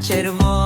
açarım o.